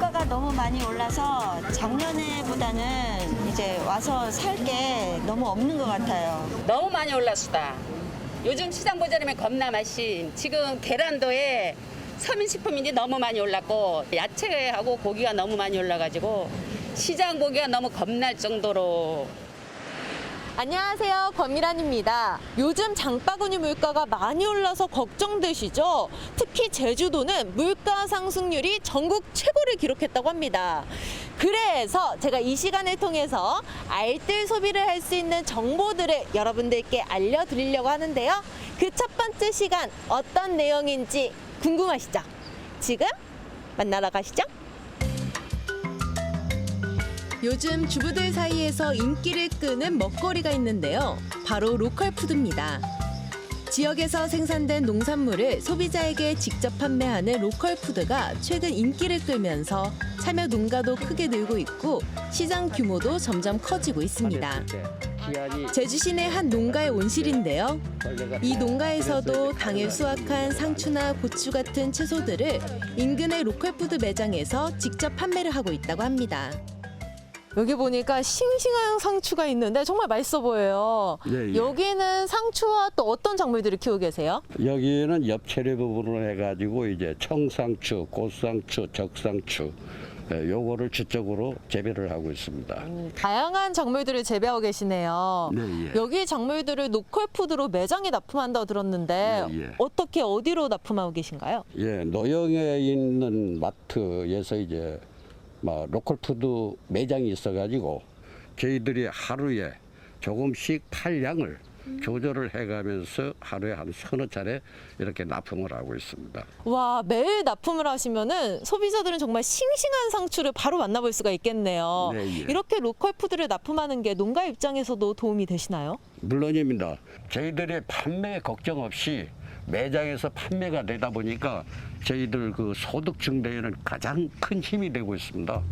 많이 올라서 작년에보다는 이제 와서 살 게 너무 없는 것 같아요. 너무 많이 올랐수다. 요즘 시장 보자면 겁나 맛이 지금 계란도에 서민식품인지 너무 많이 올랐고 야채하고 고기가 너무 많이 올라가지고 시장 고기가 너무 겁날 정도로 안녕하세요. 권미란입니다. 요즘 장바구니 물가가 많이 올라서 걱정되시죠? 특히 제주도는 물가 상승률이 전국 최고를 기록했다고 합니다. 그래서 제가 이 시간을 통해서 알뜰 소비를 할 수 있는 정보들을 여러분들께 알려드리려고 하는데요. 그 첫 번째 시간 어떤 내용인지 궁금하시죠? 지금 만나러 가시죠. 요즘 주부들 사이에서 인기를 끄는 먹거리가 있는데요. 바로 로컬 푸드입니다. 지역에서 생산된 농산물을 소비자에게 직접 판매하는 로컬 푸드가 최근 인기를 끌면서 참여 농가도 크게 늘고 있고 시장 규모도 점점 커지고 있습니다. 제주시내 한 농가의 온실인데요. 이 농가에서도 당일 수확한 상추나 고추 같은 채소들을 인근의 로컬 푸드 매장에서 직접 판매를 하고 있다고 합니다. 여기 보니까 싱싱한 상추가 있는데 정말 맛있어 보여요. 예, 예. 여기는 상추와 또 어떤 작물들을 키우고 계세요? 여기는 엽채리 부분으로 해가지고 이제 청상추, 고상추, 적상추 예, 요거를 주적으로 재배를 하고 있습니다. 다양한 작물들을 재배하고 계시네요. 네, 예. 여기 작물들을 로컬 푸드로 매장에 납품한다고 들었는데 예, 예. 어떻게 어디로 납품하고 계신가요? 예, 노영에 있는 마트에서 이제 뭐 로컬 푸드 매장이 있어가지고 저희들이 하루에 조금씩 팔량을 조절을 해가면서 하루에 한 서너 차례 이렇게 납품을 하고 있습니다. 와 매일 납품을 하시면은 소비자들은 정말 싱싱한 상추를 바로 만나볼 수가 있겠네요. 네, 예. 이렇게 로컬 푸드를 납품하는 게 농가 입장에서도 도움이 되시나요? 물론입니다. 저희들이 판매 걱정 없이 매장에서 판매가 되다 보니까 저희들 그 소득 증대에는 가장 큰 힘이 되고 있습니다.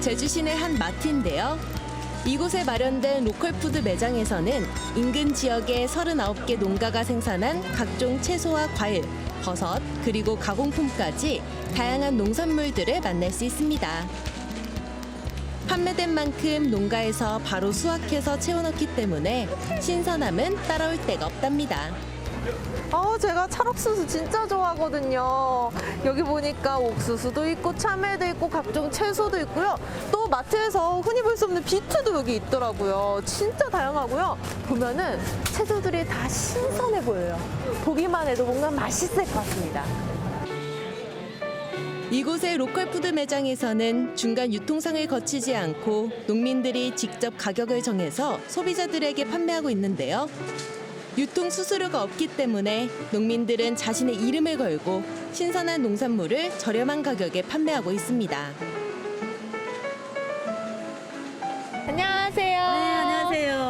제주시내 한 마트인데요. 이곳에 마련된 로컬 푸드 매장에서는 인근 지역의 39개 농가가 생산한 각종 채소와 과일, 버섯, 그리고 가공품까지 다양한 농산물들을 만날 수 있습니다. 판매된 만큼 농가에서 바로 수확해서 채워넣기 때문에 신선함은 따라올 데가 없답니다. 아, 제가 찰옥수수 진짜 좋아하거든요. 여기 보니까 옥수수도 있고 참외도 있고 각종 채소도 있고요. 또 마트에서 흔히 볼 수 없는 비트도 여기 있더라고요. 진짜 다양하고요. 보면은 채소들이 다 신선해 보여요. 보기만 해도 뭔가 맛있을 것 같습니다. 이곳의 로컬 푸드 매장에서는 중간 유통상을 거치지 않고 농민들이 직접 가격을 정해서 소비자들에게 판매하고 있는데요. 유통 수수료가 없기 때문에 농민들은 자신의 이름을 걸고 신선한 농산물을 저렴한 가격에 판매하고 있습니다.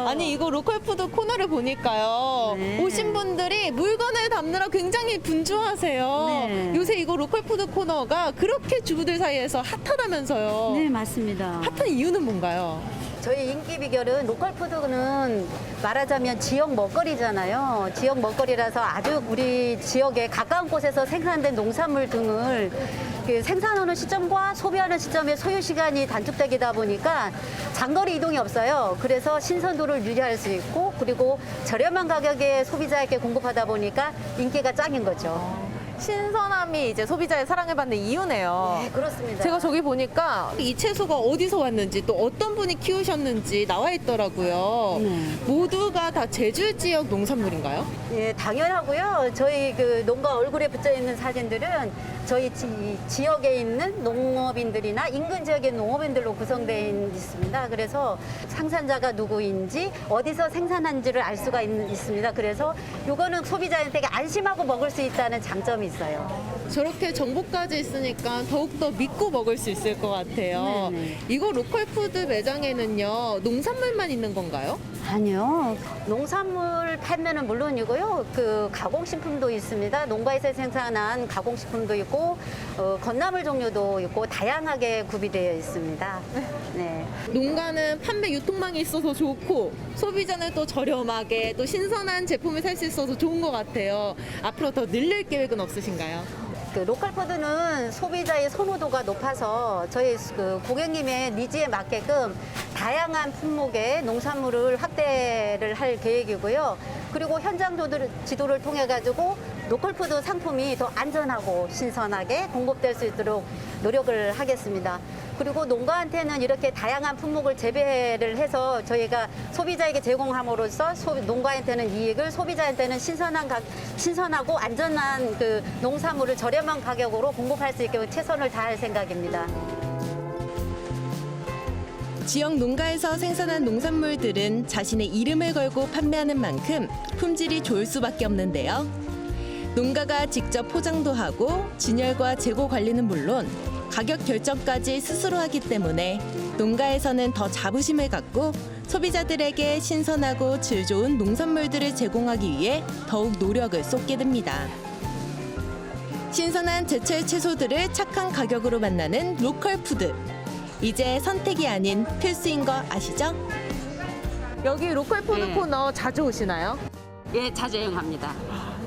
아니 이거 로컬 푸드 코너를 보니까요. 네. 오신 분들이 물건을 담느라 굉장히 분주하세요. 네. 요새 이거 로컬 푸드 코너가 그렇게 주부들 사이에서 핫하다면서요. 네, 맞습니다. 핫한 이유는 뭔가요? 저희 인기 비결은 로컬 푸드는 말하자면 지역 먹거리잖아요. 지역 먹거리라서 아주 우리 지역에 가까운 곳에서 생산된 농산물 등을 그 생산하는 시점과 소비하는 시점의 소요 시간이 단축되다 보니까 장거리 이동이 없어요. 그래서 신선도를 유지할 수 있고 그리고 저렴한 가격에 소비자에게 공급하다 보니까 인기가 짱인 거죠. 신선함이 이제 소비자의 사랑을 받는 이유네요. 네, 그렇습니다. 제가 저기 보니까 이 채소가 어디서 왔는지 또 어떤 분이 키우셨는지 나와 있더라고요. 네. 모두가 다 제주 지역 농산물인가요? 예, 당연하고요. 저희 그 농가 얼굴에 붙어 있는 사진들은 저희 지, 역에 있는 농업인들이나 인근 지역의 농업인들로 구성되어 있습니다. 그래서 상산자가 누구인지 어디서 생산한지를 알 수가 있, 있습니다. 그래서 이거는 소비자한테 안심하고 먹을 수 있다는 장점이 있어요. 저렇게 정보까지 있으니까 더욱더 믿고 먹을 수 있을 것 같아요. 네네. 이거 로컬 푸드 매장에는요, 농산물만 있는 건가요? 아니요. 농산물 판매는 물론이고요. 그 가공식품도 있습니다. 농가에서 생산한 가공식품도 있고, 어, 건나물 종류도 있고, 다양하게 구비되어 있습니다. 네. 농가는 판매 유통망이 있어서 좋고 소비자는 또 저렴하게 또 신선한 제품을 살 수 있어서 좋은 것 같아요. 앞으로 더 늘릴 계획은 없으신가요? 그 로컬 푸드는 소비자의 선호도가 높아서 저희 그 고객님의 니즈에 맞게끔 다양한 품목의 농산물을 확대를 할 계획이고요. 그리고 현장 지도를, 통해 가지고 로컬 푸드 상품이 더 안전하고 신선하게 공급될 수 있도록 노력을 하겠습니다. 그리고 농가한테는 이렇게 다양한 품목을 재배를 해서 저희가 소비자에게 제공함으로써 소- 농가한테는 이익을 소비자한테는 신선한 가, 신선하고 안전한 그 농산물을 저렴한 가격으로 공급할 수 있게 최선을 다할 생각입니다. 지역 농가에서 생산한 농산물들은 자신의 이름을 걸고 판매하는 만큼 품질이 좋을 수밖에 없는데요. 농가가 직접 포장도 하고 진열과 재고 관리는 물론 가격 결정까지 스스로 하기 때문에 농가에서는 더 자부심을 갖고 소비자들에게 신선하고 질 좋은 농산물들을 제공하기 위해 더욱 노력을 쏟게 됩니다. 신선한 제철 채소들을 착한 가격으로 만나는 로컬 푸드. 이제 선택이 아닌 필수인 거 아시죠? 여기 로컬 푸드 네. 코너 자주 오시나요? 예, 자주 애용합니다.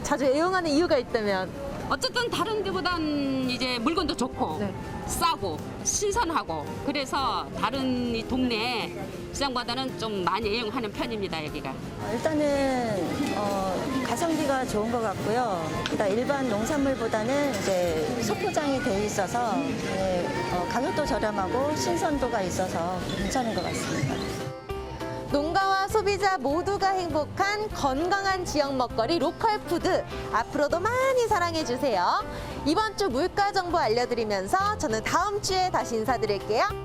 자주 애용하는 이유가 있다면 어쨌든 다른 데보단 이제 물건도 좋고 네. 싸고 신선하고 그래서 다른 이 동네 시장보다는 좀 많이 애용하는 편입니다 여기가. 어, 일단은 어, 가성비가 좋은 것 같고요. 그러니까 일반 농산물보다는 이제 소포장이 돼 있어서 예, 어, 가격도 저렴하고 신선도가 있어서 괜찮은 것 같습니다. 농가와 소비자 모두가 행복한 건강한 지역 먹거리 로컬 푸드 앞으로도 많이 사랑해 주세요. 이번 주 물가 정보 알려드리면서 저는 다음 주에 다시 인사드릴게요.